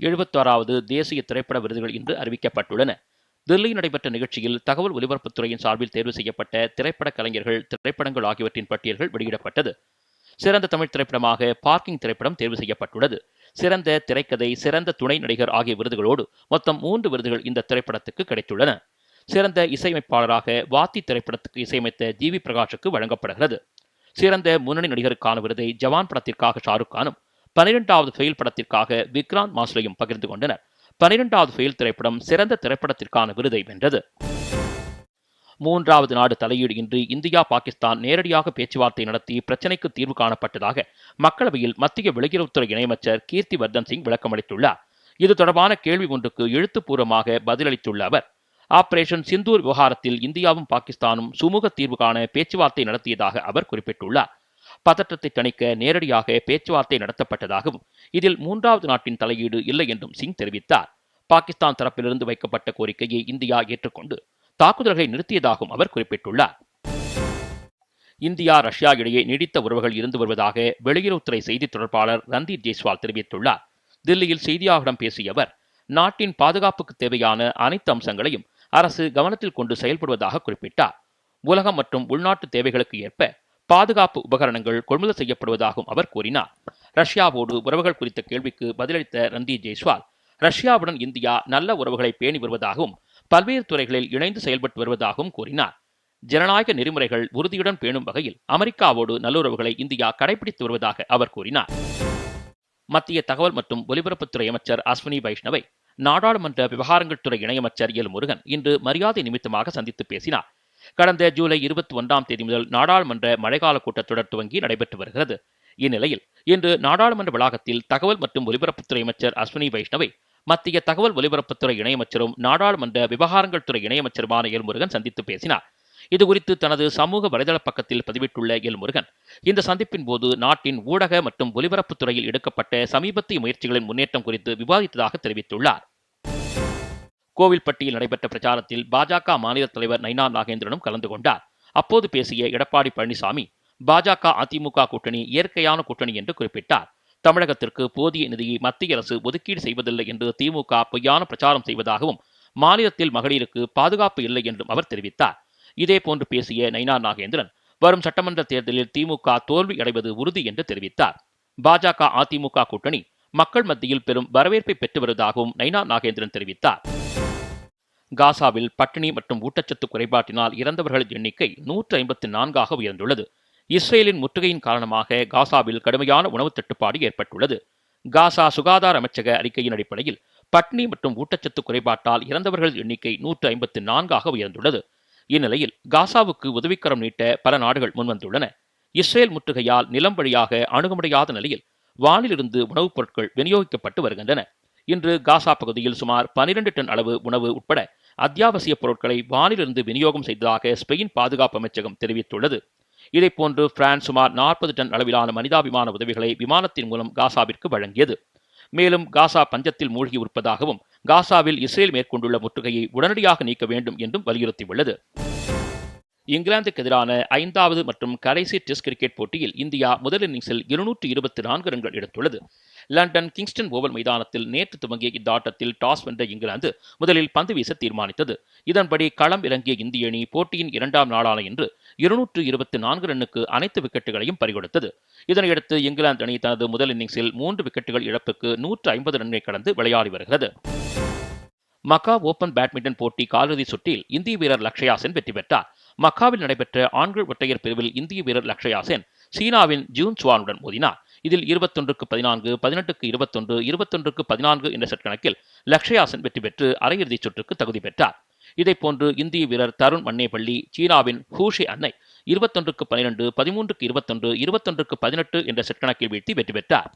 எழுபத்தாறாவது தேசிய திரைப்பட விருதுகள் இன்று அறிவிக்கப்பட்டுள்ளன. தில்லியில் நடைபெற்ற நிகழ்ச்சியில் தகவல் ஒலிபரப்புத்துறையின் சார்பில் தேர்வு செய்யப்பட்ட திரைப்பட கலைஞர்கள் திரைப்படங்கள் ஆகியவற்றின் பட்டியல்கள் வெளியிடப்பட்டது. சிறந்த தமிழ் திரைப்படமாக பார்க்கிங் திரைப்படம் தேர்வு செய்யப்பட்டுள்ளது. சிறந்த திரைக்கதை சிறந்த துணை நடிகர் ஆகிய விருதுகளோடு மொத்தம் மூன்று விருதுகள் இந்த திரைப்படத்துக்கு கிடைத்துள்ளன. சிறந்த இசையமைப்பாளராக வாத்தி திரைப்படத்துக்கு இசையமைத்த ஜி வி பிரகாஷுக்கு வழங்கப்படுகிறது. சிறந்த முன்னணி நடிகருக்கான விருதை ஜவான் படத்திற்காக ஷாருக் கானும் பனிரெண்டாவது ஃபெயில் படத்திற்காக விக்ராந்த் மாஸ்லையும் பகிர்ந்து கொண்டனர். பனிரெண்டாவது ஃபெயில் திரைப்படம் சிறந்த திரைப்படத்திற்கான விருதை வென்றது. மூன்றாவது நாடு தலையீடு இன்றி இந்தியா பாகிஸ்தான் நேரடியாக பேச்சுவார்த்தை நடத்தி பிரச்சினைக்கு தீர்வு காணப்பட்டதாக மக்களவையில் மத்திய வெளியுறவுத்துறை இணையமைச்சர் கீர்த்தி வர்தன் சிங் விளக்கமளித்துள்ளார் இது தொடர்பான கேள்வி ஒன்றுக்கு எழுத்துப்பூர்வமாக பதிலளித்துள்ள அவர் ஆபரேஷன் சிந்தூர் விவகாரத்தில் இந்தியாவும் பாகிஸ்தானும் சுமூக தீர்வு காண பேச்சுவார்த்தை நடத்தியதாக அவர் குறிப்பிட்டுள்ளார். பதற்றத்தை தணிக்க நேரடியாக பேச்சுவார்த்தை நடத்தப்பட்டதாகவும் இதில் மூன்றாவது நாட்டின் தலையீடு இல்லை என்றும் சிங் தெரிவித்தார். பாகிஸ்தான் தரப்பிலிருந்து வைக்கப்பட்ட கோரிக்கையை இந்தியா ஏற்றுக்கொண்டு தாக்குதல்களை நிறுத்தியதாகவும் அவர் குறிப்பிட்டுள்ளார். இந்தியா ரஷ்யா இடையே நீடித்த உறவுகள் இருந்து வருவதாக வெளியுறவுத்துறை செய்தி தொடர்பாளர் ரந்தீப் ஜெய்ஸ்வால் தெரிவித்துள்ளார். தில்லியில் செய்தியாளர்களிடம் பேசிய அவர் நாட்டின் பாதுகாப்புக்கு தேவையான அனைத்து அம்சங்களையும் அரசு கவனத்தில் கொண்டு செயல்படுவதாக குறிப்பிட்டார். உலகம் மற்றும் உள்நாட்டு தேவைகளுக்கு ஏற்ப பாதுகாப்பு உபகரணங்கள் கொள்முதல் செய்யப்படுவதாகவும் அவர் கூறினார். ரஷ்யாவோடு உறவுகள் குறித்த கேள்விக்கு பதிலளித்த ரந்தீப் ஜெய்ஸ்வால் ரஷ்யாவுடன் இந்தியா நல்ல உறவுகளை பேணி வருவதாகவும் பல்வேறு துறைகளில் இணைந்து செயல்பட்டு வருவதாகவும் கூறினார். ஜனநாயக நெறிமுறைகள் உறுதியுடன் பேணும் வகையில் அமெரிக்காவோடு நல்லுறவுகளை இந்தியா கடைபிடித்து வருவதாக அவர் கூறினார். மத்திய தகவல் மற்றும் ஒலிபரப்புத்துறை அமைச்சர் அஸ்வினி வைஷ்ணவை நாடாளுமன்ற விவகாரங்கள் துறை இணையமைச்சர் எல் முருகன் இன்று மரியாதை நிமித்தமாக சந்தித்து பேசினார். கடந்த ஜூலை இருபத்தி ஒன்றாம் தேதி முதல் நாடாளுமன்ற மழைக்கால கூட்டத்தொடர் துவங்கி நடைபெற்று வருகிறது. இந்நிலையில் இன்று நாடாளுமன்ற வளாகத்தில் தகவல் மற்றும் ஒலிபரப்புத்துறை அமைச்சர் அஸ்வினி வைஷ்ணவை மத்திய தகவல் ஒலிபரப்புத்துறை இணையமைச்சரும் நாடாளுமன்ற விவகாரங்கள் துறை இணையமைச்சருமான எல்முருகன் சந்தித்து பேசினார். இதுகுறித்து தனது சமூக வலைதள பக்கத்தில் பதிவிட்டுள்ள எல்முருகன் இந்த சந்திப்பின் போது நாட்டின் ஊடக மற்றும் ஒலிபரப்புத்துறையில் எடுக்கப்பட்ட சமீபத்திய முயற்சிகளின் முன்னேற்றம் குறித்து விவாதித்ததாக தெரிவித்துள்ளார். கோவில்பட்டியில் நடைபெற்ற பிரச்சாரத்தில் பாஜக மாநில தலைவர் நைனா நாகேந்திரனும் கலந்து கொண்டார். அப்போது பேசிய எடப்பாடி பழனிசாமி பாஜக அதிமுக கூட்டணி இயற்கையான கூட்டணி என்று குறிப்பிட்டார். தமிழகத்திற்கு போதிய நிதியை மத்திய அரசு ஒதுக்கீடு செய்வதில்லை என்று திமுக பொய்யான பிரச்சாரம் செய்வதாகவும் மாநிலத்தில் மகளிருக்கு பாதுகாப்பு இல்லை என்றும் அவர் தெரிவித்தார். இதேபோன்று பேசிய நைனா நாகேந்திரன் வரும் சட்டமன்ற தேர்தலில் திமுக தோல்வி அடைவது உறுதி என்று தெரிவித்தார். பாஜக அதிமுக கூட்டணி மக்கள் மத்தியில் பெரும் வரவேற்பை பெற்று வருவதாகவும் நைனா நாகேந்திரன் தெரிவித்தார். காசாவில் பட்டினி மற்றும் ஊட்டச்சத்து குறைபாட்டினால் இறந்தவர்களின் எண்ணிக்கை நூற்று ஐம்பத்தி நான்காக உயர்ந்துள்ளது. இஸ்ரேலின் முற்றுகையின் காரணமாக காசாவில் கடுமையான உணவு தட்டுப்பாடு ஏற்பட்டுள்ளது. காசா சுகாதார அமைச்சக அறிக்கையின் அடிப்படையில் பட்னி மற்றும் ஊட்டச்சத்து குறைபாட்டால் இறந்தவர்கள் எண்ணிக்கை நூற்று ஐம்பத்தி நான்காக உயர்ந்துள்ளது. இந்நிலையில் காசாவுக்கு உதவிக்கரம் நீட்ட பல நாடுகள் முன்வந்துள்ளன. இஸ்ரேல் முற்றுகையால் நிலம் வழியாக அணுக முடியாத நிலையில் வானிலிருந்து உணவுப் பொருட்கள் விநியோகிக்கப்பட்டு வருகின்றன. இன்று காசா பகுதியில் சுமார் பனிரெண்டு டன் அளவு உணவு உட்பட அத்தியாவசிய பொருட்களை வானிலிருந்து விநியோகம் செய்ததாக ஸ்பெயின் பாதுகாப்பு அமைச்சகம் தெரிவித்துள்ளது. இதேபோன்று பிரான்ஸ் சுமார் நாற்பது டன் அளவிலான மனிதாபிமான உதவிகளை விமானத்தின் மூலம் காசாவிற்கு வழங்கியது. மேலும் காசா பஞ்சத்தில் மூழ்கி இருப்பதாகவும் காசாவில் இஸ்ரேல் மேற்கொண்டுள்ள முற்றுகையை உடனடியாக நீக்க வேண்டும் என்றும் வலியுறுத்தியுள்ளது. இங்கிலாந்துக்கு எதிரான ஐந்தாவது மற்றும் கடைசி டெஸ்ட் கிரிக்கெட் போட்டியில் இந்தியா முதல் இன்னிங்ஸில் இருநூற்று இருபத்தி நான்கு ரன்கள் எடுத்துள்ளது. லண்டன் கிங்ஸ்டன் ஓவல் மைதானத்தில் நேற்று துவங்கிய இந்த ஆட்டத்தில் டாஸ் வென்ற இங்கிலாந்து முதலில் பந்து வீச தீர்மானித்தது. இதன்படி களம் இறங்கிய இந்திய அணி போட்டியின் இரண்டாம் நாளான இன்று இருநூற்று இருபத்தி நான்கு ரன்னுக்கு அனைத்து விக்கெட்டுகளையும் பறிகொடுத்தது. இதனையடுத்து இங்கிலாந்து அணி தனது முதல் இன்னிங்ஸில் மூன்று விக்கெட்டுகள் இழப்புக்கு நூற்று ஐம்பது ரன்னை கடந்து விளையாடி வருகிறது. மக்கா ஓபன் பேட்மிண்டன் போட்டி காலிறுதி சுற்றில் இந்திய வீரர் லக்ஷயா சென் வெற்றி பெற்றார். மக்காவில் நடைபெற்ற ஆண்கள் ஒற்றையர் பிரிவில் இந்திய வீரர் லக்ஷயா சென் சீனாவின் ஜூன் சுவானுடன் மோதினார். இதில் இருபத்தொன்றுக்கு பதினான்கு பதினெட்டுக்கு இருபத்தொன்று இருபத்தொன்றுக்கு பதினான்கு என்ற செட் கணக்கில் லக்ஷயாசன் வெற்றி பெற்று அரையிறுதிச் சுற்றுக்கு தகுதி பெற்றார். இதைப்போன்று இந்திய வீரர் தருண் மன்னேபள்ளி சீனாவின் ஹூஷி அன்னை இருபத்தொன்றுக்கு பனிரெண்டு பதிமூன்றுக்கு இருபத்தொன்று இருபத்தொன்றுக்கு பதினெட்டு என்ற செட் கணக்கில் வீழ்த்தி வெற்றி பெற்றார்.